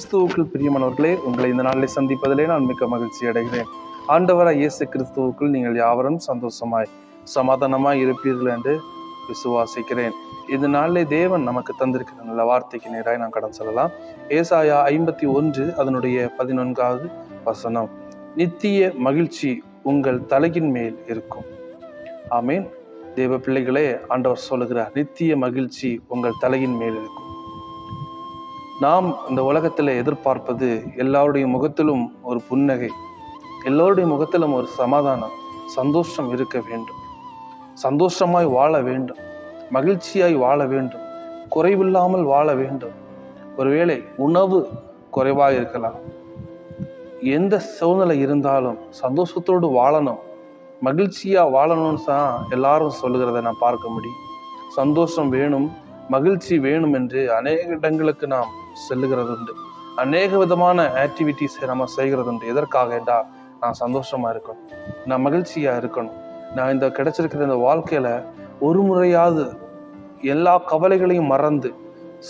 கிறிஸ்துவுக்குள் பிரியமானவர்களே உங்களை இந்த நாளில் சந்திப்பதிலே நான் மிக்க மகிழ்ச்சி அடைகிறேன். ஆண்டவராக இயேசு கிறிஸ்துவுக்குள் நீங்கள் யாவரும் சந்தோஷமாய் சமாதானமாய் இருப்பீர்கள் என்று விசுவாசிக்கிறேன். இந்த நாளிலே தேவன் நமக்கு தந்திருக்கிற நல்ல வார்த்தைக்கு நேராக நான் கடன் சொல்லலாம். ஏசாயா ஐம்பத்தி ஒன்று அதனுடைய பதினொன்காவது வசனம். நித்திய மகிழ்ச்சி உங்கள் தலையின் மேல் இருக்கும். ஆமீன். தேவ பிள்ளைகளே ஆண்டவர் சொல்லுகிறார் நித்திய மகிழ்ச்சி உங்கள் தலையின் மேல் இருக்கும். நாம் இந்த உலகத்தில் எதிர்பார்ப்பது எல்லாருடைய முகத்திலும் ஒரு புன்னகை. எல்லோருடைய முகத்திலும் ஒரு சமாதானம் சந்தோஷம் இருக்க வேண்டும். சந்தோஷமாய் வாழ வேண்டும். மகிழ்ச்சியாய் வாழ வேண்டும். குறைவில்லாமல் வாழ வேண்டும். ஒருவேளை உணவு குறைவாக இருக்கலாம். எந்த சூழ்நிலை இருந்தாலும் சந்தோஷத்தோடு வாழணும். மகிழ்ச்சியாக வாழணும்னு தான் எல்லாரும் சொல்லுகிறத நான் பார்க்க முடியும். சந்தோஷம் வேணும் மகிழ்ச்சி வேணும் என்று அநேக இடங்களுக்கு நாம் செல்லுகிறது உண்டு அநேக விதமான ஆக்டிவிட்டிஸை நம்ம செய்கிறது உண்டு எதற்காக என்றால் நான் சந்தோஷமாக இருக்கணும். நான் மகிழ்ச்சியாக இருக்கணும். நான் இந்த கிடைச்சிருக்கிற இந்த வாழ்க்கையில் ஒரு முறையாவது எல்லா கவலைகளையும் மறந்து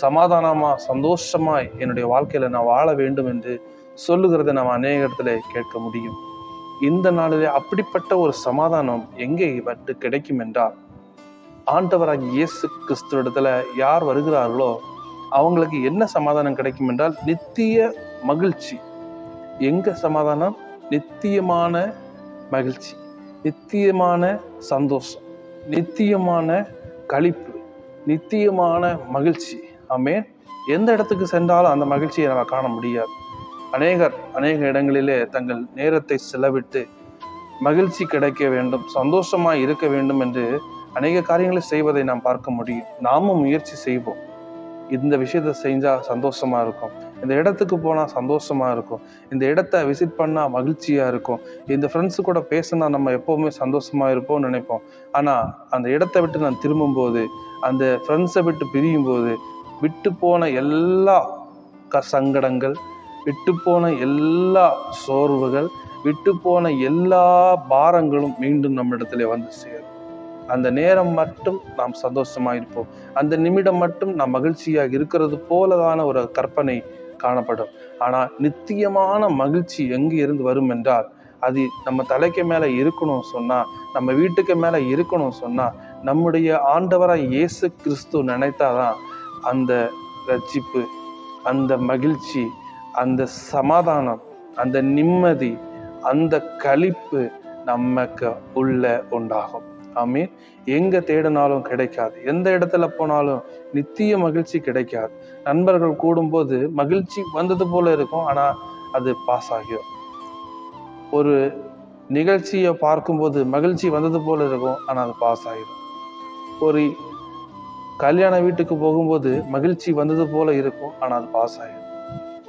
சமாதானமாக சந்தோஷமாய் என்னுடைய வாழ்க்கையில் நான் வாழ வேண்டும் என்று சொல்லுகிறதை நம்ம அநேக இடத்துல கேட்க முடியும். இந்த நாளிலே அப்படிப்பட்ட ஒரு சமாதானம் எங்கே வந்து கிடைக்கும் என்றால் ஆண்டவராக இயேசு கிறிஸ்துவிடத்துல யார் வருகிறார்களோ அவங்களுக்கு என்ன சமாதானம் கிடைக்கும் என்றால் நித்திய மகிழ்ச்சி. எங்க சமாதானம்? நித்தியமான மகிழ்ச்சி நித்தியமான சந்தோஷம் நித்தியமான கழிப்பு நித்தியமான மகிழ்ச்சி. ஆமே எந்த இடத்துக்கு சென்றாலும் அந்த மகிழ்ச்சியை நம்ம காண முடியாது. அநேகர் அநேக இடங்களிலே தங்கள் நேரத்தை செலவிட்டு மகிழ்ச்சி கிடைக்க வேண்டும் சந்தோஷமாக இருக்க வேண்டும் என்று அநேக காரியங்களை செய்வதை நாம் பார்க்க முடியும். நாமும் முயற்சி செய்வோம். இந்த விஷயத்த செஞ்சால் சந்தோஷமாக இருக்கும். இந்த இடத்துக்கு போனால் சந்தோஷமாக இருக்கும். இந்த இடத்த விசிட் பண்ணால் மகிழ்ச்சியாக இருக்கும். இந்த ஃப்ரெண்ட்ஸு கூட பேசினா நம்ம எப்போவுமே சந்தோஷமா இருப்போம்னு நினைப்போம். ஆனால் அந்த இடத்த விட்டு நான் திரும்பும்போது அந்த ஃப்ரெண்ட்ஸை விட்டு பிரியும் போது விட்டு போன எல்லா க சங்கடங்கள் விட்டு போன எல்லா சோர்வுகள் விட்டு போன எல்லா பாரங்களும் மீண்டும் நம்மிடத்துல வந்து சேரும். அந்த நேரம் மட்டும் நாம் சந்தோஷமாக இருப்போம். அந்த நிமிடம் மட்டும் நாம் மகிழ்ச்சியாக இருக்கிறது போலதான ஒரு கற்பனை காணப்படும். ஆனால் நித்தியமான மகிழ்ச்சி எங்கு இருந்து வரும் என்றால் அது நம்ம தலைக்கு மேலே இருக்கணும் சொன்னால் நம்ம வீட்டுக்கு மேலே இருக்கணும் சொன்னால் நம்முடைய ஆண்டவராக இயேசு கிறிஸ்து நினைத்தாதான் அந்த ரட்சிப்பு அந்த மகிழ்ச்சி அந்த சமாதானம் அந்த நிம்மதி அந்த களிப்பு நமக்கு உள்ள உண்டாகும். ஆமீன். எங்க தேடினாலும் கிடைக்காது. எந்த இடத்துல போனாலும் நித்திய மகிழ்ச்சி கிடைக்காது. நண்பர்கள் கூடும்போது மகிழ்ச்சி வந்தது போல இருக்கும். ஆனா அது பாஸ் ஆகிடும் ஒரு நிகழ்ச்சியை பார்க்கும்போது மகிழ்ச்சி வந்தது போல இருக்கும். ஆனால் அது பாஸ் ஆகிடும் ஒரு கல்யாண வீட்டுக்கு போகும்போது மகிழ்ச்சி வந்தது போல இருக்கும். ஆனால் அது பாஸ் ஆகிடும்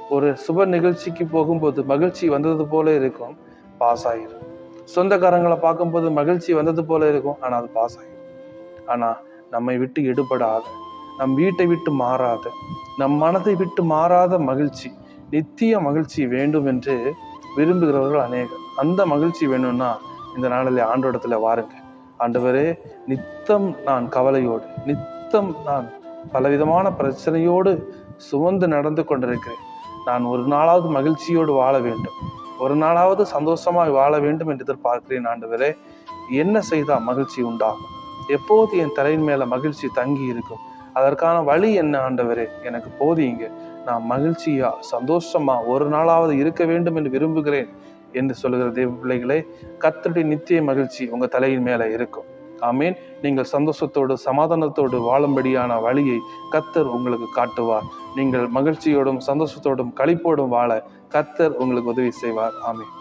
ஒரு சுப நிகழ்ச்சிக்கு போகும்போது மகிழ்ச்சி வந்தது போல இருக்கும். பாஸ் ஆகிடும் சொந்தக்காரங்களை பார்க்கும்போது மகிழ்ச்சி வந்தது போல இருக்கும். ஆனா அது பாஸ் ஆகிடும் ஆனா நம்மை விட்டு எடுபடாத நம் வீட்டை விட்டு மாறாத நம் மனதை விட்டு மாறாத மகிழ்ச்சி நித்திய மகிழ்ச்சி வேண்டும் என்று விரும்புகிறவர்கள் அநேகர். அந்த மகிழ்ச்சி வேணும்னா இந்த நாளில் ஆண்டோடத்துல வாருங்க. ஆண்டவரே நித்தம் நான் கவலையோடு நித்தம் நான் பலவிதமான பிரச்சனையோடு சுமந்து நடந்து கொண்டிருக்கிறேன். நான் ஒரு நாளாவது மகிழ்ச்சியோடு வாழ வேண்டும். ஒரு நாளாவது சந்தோஷமாக வாழ வேண்டும் என்று எதிர்பார்க்கிறேன் ஆண்டவரே. என்ன செய்தால் மகிழ்ச்சி உண்டாகும்? எப்போது என் தலையின் மேலே மகிழ்ச்சி தங்கி இருக்கும்? அதற்கான வழி என்ன ஆண்டவரே? எனக்கு போதியுங்க நான் மகிழ்ச்சியா சந்தோஷமா ஒரு நாளாவது இருக்க வேண்டும் என்று விரும்புகிறேன் என்று சொல்லுகிற தேவ பிள்ளைகளே கத்தருடைய நித்திய மகிழ்ச்சி உங்கள் தலையின் மேலே இருக்கும். ஆமீன். நீங்கள் சந்தோஷத்தோடு சமாதானத்தோடு வாழும்படியான வழியை கத்தர் உங்களுக்கு காட்டுவார். நீங்கள் மகிழ்ச்சியோடும் சந்தோஷத்தோடும் களிப்போடும் வாழ கத்தர் உங்களுக்கு உதவி செய்வார். ஆமேன்.